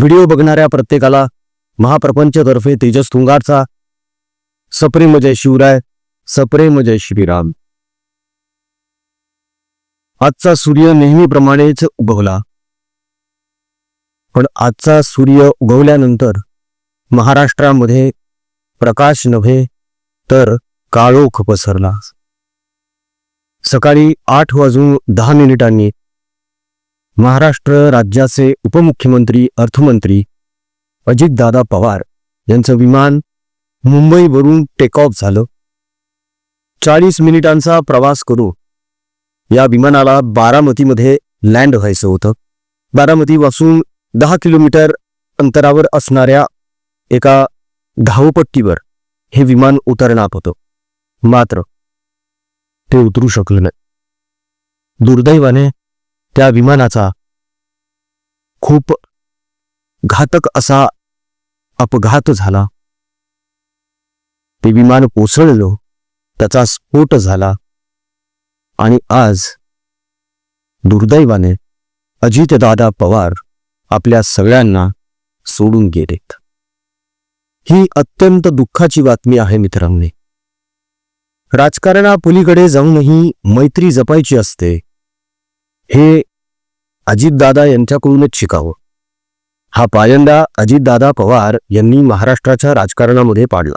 Video बघणाऱ्या प्रत्येकाला महाप्रपंचतर्फे तेजस तुंगारचा सप्रेम जय शिवराय सप्रेम जय श्रीराम. आजचा सूर्य नेहमीप्रमाणेच उगवला. पण आजचा सूर्य उगवल्यानंतर महाराष्ट्रामध्ये प्रकाश नव्हे तर काळोख पसरला. सकाळी आठ वाजून दहा मिनिटांनी महाराष्ट्र राज्याचे उपमुख्यमंत्री अर्थमंत्री अजितदादा पवार यांचं विमान मुंबईवरून टेक ऑफ झालं. चाळीस मिनिटांचा प्रवास करू. या विमानाला बारामतीमध्ये लँड व्हायचं होतं. बारामतीपासून दहा किलोमीटर अंतरावर असणाऱ्या एका धावपट्टीवर हे विमान उतरणार होतं. मात्र ते उतरू शकलं नाही. दुर्दैवाने त्या विमानाचा खूप घातक असा अपघात झाला. ते विमान कोसळलं त्याचा स्फोट झाला आणि आज दुर्दैवाने अजितदादा पवार आपल्या सगळ्यांना सोडून गेलेत. ही अत्यंत दुःखाची बातमी आहे मित्रांनी. राजकारणापुलीकडे जाऊनही मैत्री जपायची असते हे अजितदादा यांच्याकडूनच शिकावं. हा पायंदा अजितदादा पवार यांनी महाराष्ट्राच्या राजकारणामध्ये पाडला.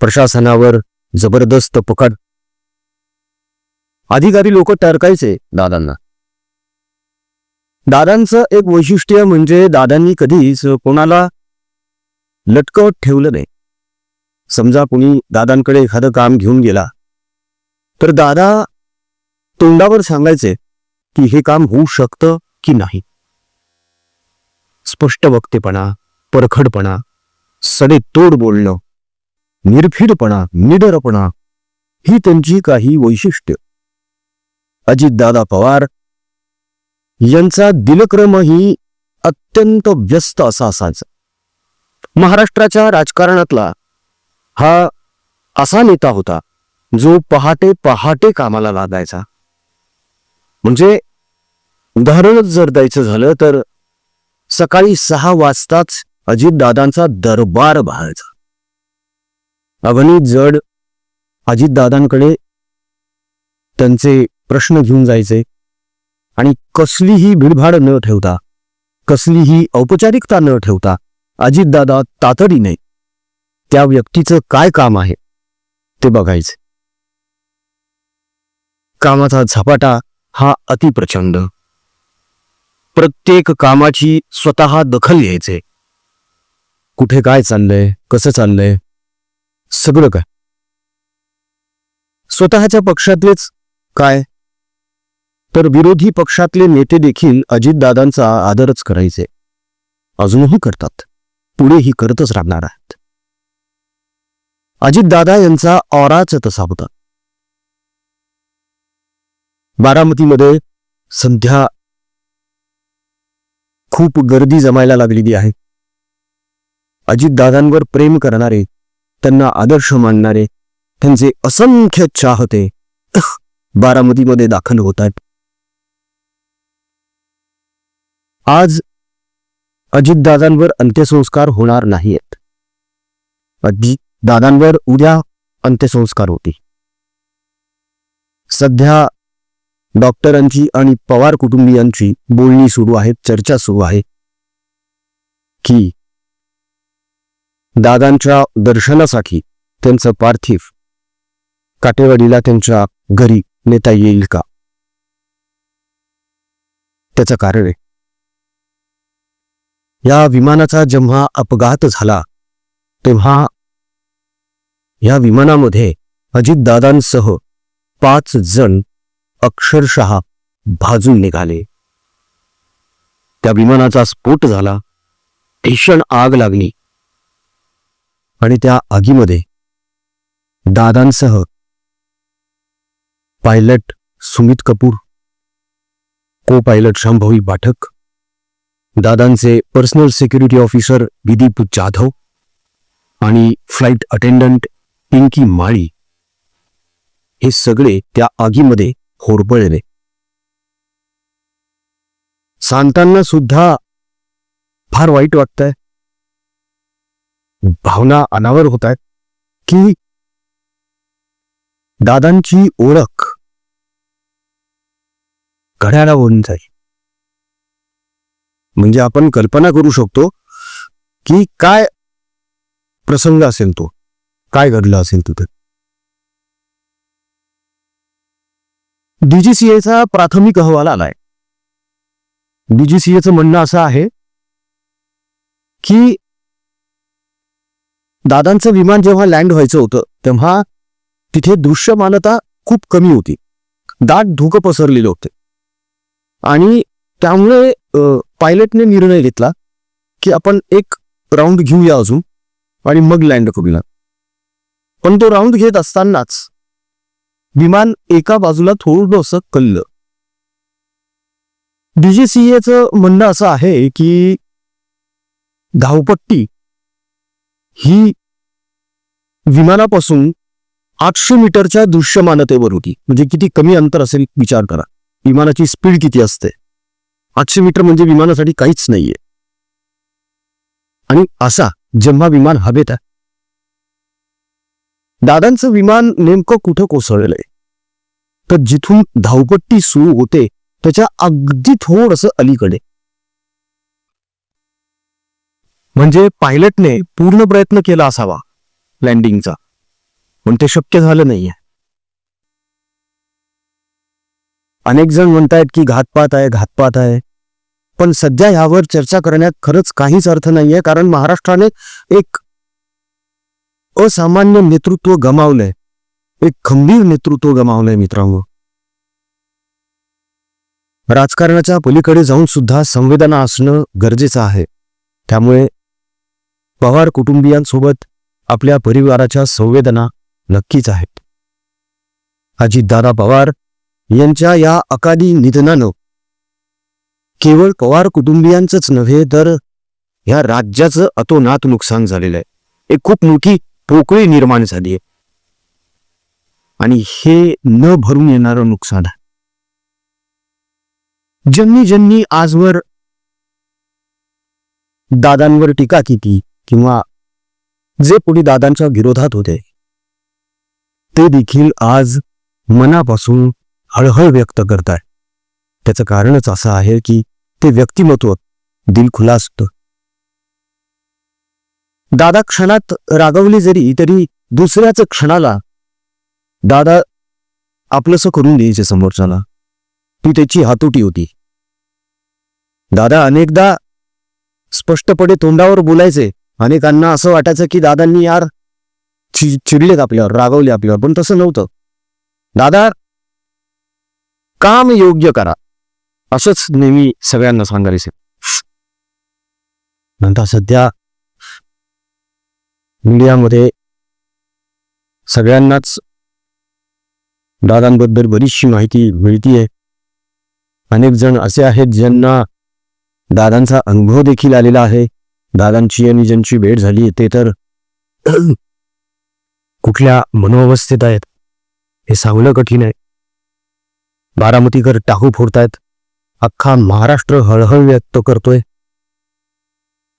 प्रशासनावर जबरदस्त पकड. अधिकारी लोक टरकायचे दादांना. दादांचं एक वैशिष्ट्य म्हणजे दादांनी कधीच कोणाला लटकवत ठेवलं नाही. समजा कुणी दादांकडे एखादं काम घेऊन गेला तर दादा तोंडावर सांगायचे की हे काम होऊ शकतं की नाही? स्पष्ट वक्तेपणा परखडपणा सडेतोड बोलणं निर्भीडपणा निडरपणा ही त्यांची काही वैशिष्ट्य. अजितदादा पवार यांचा दिलक्रमही अत्यंत व्यस्त असा असायचा महाराष्ट्राच्या राजकारणातला हा असा नेता होता जो पहाटे पहाटे कामाला लागायचा. म्हणजे उदाहरणच जर द्यायचं झालं तर सकाळी सहा वाजताच अजितदादांचा दरबार भरायचा अवनी जड अजितदादांकडे त्यांचे प्रश्न घेऊन जायचे आणि कसलीही भिडभाड न ठेवता कसलीही औपचारिकता न ठेवता अजितदादा तातडीने त्या व्यक्तीचं काय काम आहे ते बघायचे. कामाचा झपाटा हा अतिप्रचंड. प्रत्येक कामाची स्वतः दखल घ्यायचे. कुठे काय चाललंय कसं चाललंय सगळं काय? स्वतःच्या पक्षातलेच काय? तर विरोधी पक्षातले नेते देखील अजितदादांचा आदरच करायचे. अजूनही करतात. पुढेही करतच राहणार आहेत. अजितदादा यांचा औराच तसा होता. बारामतीमध्ये सध्या खूप गर्दी जमायला लागलेली आहे. अजितदादांवर प्रेम करणारे त्यांना आदर्श मानणारे त्यांचे असंख्य चाहते बारामतीमध्ये दाखल होत आहेत आज अजितदादांवर अंत्यसंस्कार होणार नाहीयेत. अजित दादांवर उद्या अंत्यसंस्कार होतील. सध्या डॉक्टरांची आणि पवार कुटुंबियांची बोलणी सुरू आहेत चर्चा सुरू आहे. की दादांच्या दर्शनासाठी त्यांचं पार्थिव काटेवाडीला त्यांच्या घरी नेता येईल का? त्याचं कारण आहे. या विमानाचा जेव्हा अपघात झाला तेव्हा या विमानामध्ये अजितदादांसह पाच जण अक्षरशः भाजून निघाले. त्या विमानाचा स्फोट झाला. भीषण आग लागली. आणि त्या आगीमध्ये दादांसह pilot Sumit Kapoor copilot Shambhavi Pathak दादांचे personal security officer Vidip Jadhav आणि फ्लाईट अटेंडंट पिंकी माळी हे सगळे त्या आगीमध्ये होरपळले सांगताना सुद्धा फार वाईट वाटतंय. भावना अनावर होत आहेत की दादांची ओळख घड्याळावरून जाईल. म्हणजे आपण कल्पना करू शकतो की काय प्रसंग असेल तो काय घडलं असेल तिथे. डीजीसीएचा प्राथमिक अहवाल आलाय. डीजीसीएचं म्हणणं असं आहे की दादांचं विमान जेव्हा लँड व्हायचं होतं तेव्हा तिथे दृश्यमानता खूप कमी होती. दाट धुकं पसरलेले होते. आणि त्यामुळे पायलटने निर्णय घेतला की आपण एक राऊंड घेऊया अजून आणि मग लँड करूया. पण तो राऊंड घेत असतानाच विमान एका बाजूला थोडंसं कल्लं. डीजीसीएचं म्हणणं असं आहे की धावपट्टी ही विमानापासून आठशे मीटरच्या दृश्यमानतेवर होती. म्हणजे किती कमी अंतर असेल विचार करा. विमानाची स्पीड किती असते? आठशे मीटर म्हणजे विमानासाठी काहीच नाहीये. आणि असा जेव्हा विमान हवेत आहे दादांचं विमान नेमकं कुठं कोसळलंय? तर जिथून धावपट्टी सुरू होते त्याच्या अगदी थोडस अलीकडे. म्हणजे पायलटने पूर्ण प्रयत्न केला असावा लँडिंगचा. पण ते शक्य झालं नाहीये. अनेक जण म्हणतायत की घातपात आहे घातपात आहे. पण सध्या यावर चर्चा करण्यात खरंच काहीच अर्थ नाहीये कारण महाराष्ट्राने एक असामान्य नेतृत्व गमावलंय. एक खंबीर नेतृत्व गमावलंय मित्रांनो. राजकारणाच्या पलीकडे जाऊन सुद्धा संवेदना असणं गरजेचं आहे. त्यामुळे पवार कुटुंबियांसोबत आपल्या परिवाराच्या संवेदना नक्कीच आहेत. अजितदादा पवार यांच्या या अकाली निधनानं केवळ पवार कुटुंबियांचंच नव्हे तर या राज्याचं अतोनात नुकसान झालेलं आहे. एक खूप मोठी पोकळी निर्माण झाली आहे. आणि हे न भरून येणारं नुकसान आहे. ज्यांनी ज्यांनी आजवर दादांवर टीका केली किंवा जे पुढे दादांच्या विरोधात होते ते देखील आज मनापासून हळहळ व्यक्त करताय त्याचं कारणच असं आहे की ते व्यक्तिमत्व दिलखुला असतं दादा क्षणात रागवली जरी तरी दुसऱ्याच क्षणाला दादा आपलंसं करून द्यायचे समोरच्याला. ती त्याची हातोटी होती. दादा अनेकदा स्पष्टपणे तोंडावर बोलायचे. अनेकांना असं वाटायचं की दादांनी यार चि चिडलेत आपल्यावर रागवले आपल्यावर पण तसं नव्हतं. दादा काम योग्य करा. असंच नेहमी सगळ्यांना सांगायचे. नंतर सध्या मीडियामध्ये सगळ्यांनाच दादांबद्दल बरीचशी माहिती मिळतीये. अनेक जण असे आहेत ज्यांना दादांचा अनुभव देखील आलेला आहे. दादांची आणि ज्यांची भेट झाली ते तर कुठल्या मनोअवस्थेत आहेत हे सांगणं कठीण आहे. बारामतीकर टाकू फोडतायत अख्खा महाराष्ट्र हळहळ व्यक्त करतोय.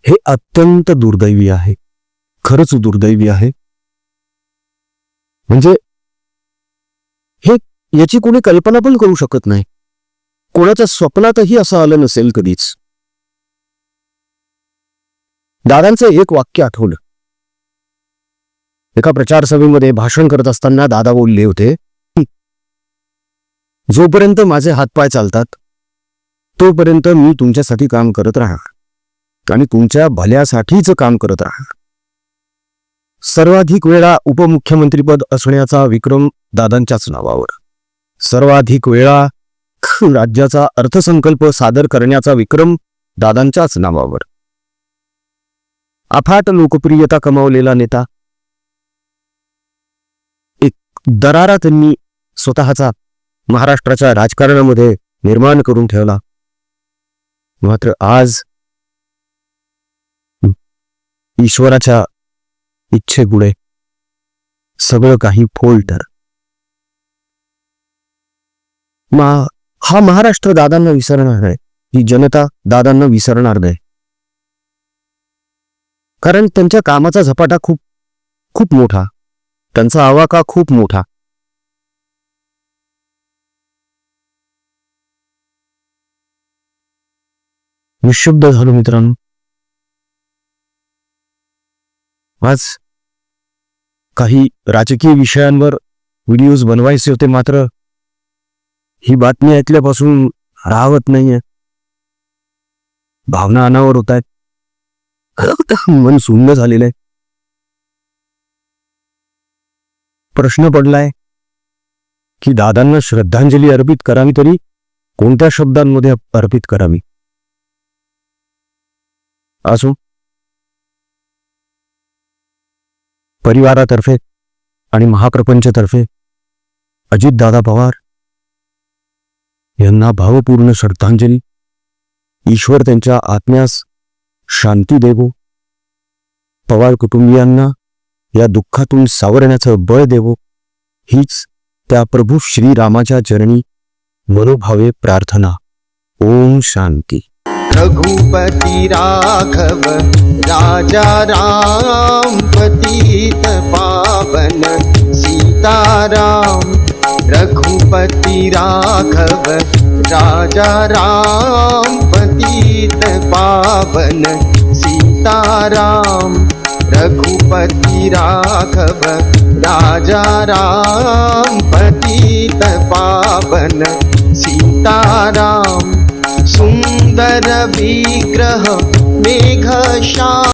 हे अत्यंत दुर्दैवी आहे. खरंच दुर्दैवी आहे. म्हणजे हे याची कोणी कल्पना पण करू शकत नाही. कोणाच्या स्वप्नातही असं आलं नसेल कधीच. दादांचं एक वाक्य आठवलं. एका प्रचार सभेमध्ये भाषण करत असताना दादा बोलले होते जोपर्यंत माझे हातपाय चालतात तोपर्यंत मी तुमच्यासाठी काम करत राहणार आणि तुमच्या भल्यासाठीच काम करत राहणार. सर्वाधिक वेळा उपमुख्यमंत्रीपद असण्याचा विक्रम दादांच्याच नावावर. सर्वाधिक वेळा राज्याचा अर्थसंकल्प सादर करण्याचा विक्रम दादांच्याच नावावर. अफाट लोकप्रियता कमावलेला नेता. एक दरारा त्यांनी स्वतःचा महाराष्ट्राच्या राजकारणामध्ये निर्माण करून ठेवला. मात्र आज ईश्वराच्या इच्छेपुढे. सगळं काही फोल्टर. मा हा महाराष्ट्र दादांना विसरणार आहे. ही जनता दादांना विसरणार नाही. कारण त्यांच्या कामाचा झपाटा खूप खूप मोठा. त्यांचा आवाका खूप मोठा. निशुब्ध झालो मित्रांनो. आज काही राजकीय विषयांवर व्हिडिओज बनवायचे होते मात्र ही बातमी ऐकल्यापासून राहत नाहीये. भावना अनावर होत आहेत. मन शून्य झालेलं आहे. प्रश्न पडलाय की दादांना श्रद्धांजली अर्पित करावी तरी कोणत्या शब्दांमध्ये अर्पित करावी? असो परिवारातर्फे आणि महाप्रपंचतर्फे अजितदादा पवार यांना भावपूर्ण श्रद्धांजली. ईश्वर त्यांच्या आत्म्यास शांती देवो. पवार कुटुंबियांना या दुःखातून सावरण्याचं बळ देवो. हीच त्या प्रभू श्रीरामाच्या चरणी मनोभावे प्रार्थना. ओम शांती. रघुपति राघव राजा राम पतित पावन सीताराम। रघुपति राघव राजा राम पतित पावन सीताराम। रघुपति राघव राजा राम पतित पावन सीताराम सुंदर विग्रह मेघ